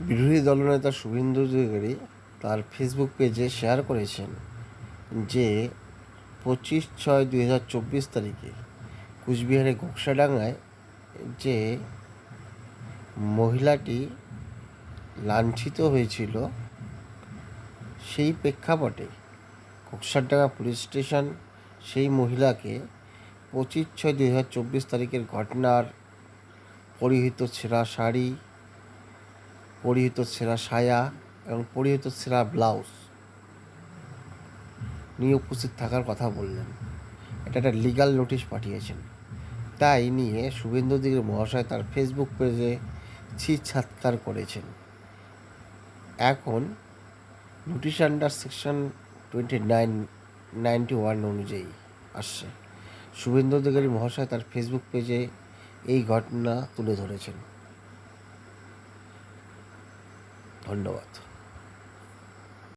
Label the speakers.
Speaker 1: বিরোধী দলনেতা শুভেন্দু অধিকারী তার ফেসবুক পেজে শেয়ার করেছেন যে পঁচিশ ছয় দুই হাজার চব্বিশ তারিখে কুচবিহারের ঘোকসাডাঙ্গায় যে মহিলাটি লাঞ্ছিত হয়েছিল, সেই প্রেক্ষাপটে ঘোকসাডাঙ্গা পুলিশ স্টেশন সেই মহিলাকে পঁচিশ ছয় দুই হাজার চব্বিশ তারিখের ঘটনার পরিহিত ছেঁড়া শাড়ি পরিহিত ছেঁড়া সায়া এবং পরিহিত ছেঁড়া ব্লাউজ নিয়ে উপস্থিত থাকার কথা বললেন। এটা একটা লিগাল নোটিশ পাঠিয়েছেন। তাই নিয়ে শুভেন্দু দিগের মহাশয় তার ফেসবুক পেজে ছি ছিছাৎকার করেছেন। এখন notice under section twenty nine ninety one অনুযায়ী আসছে। শুভেন্দু অধিকারী মহাশয় তার ফেসবুক পেজে এই ঘটনা তুলে ধরেছেন। ধন্যবাদ।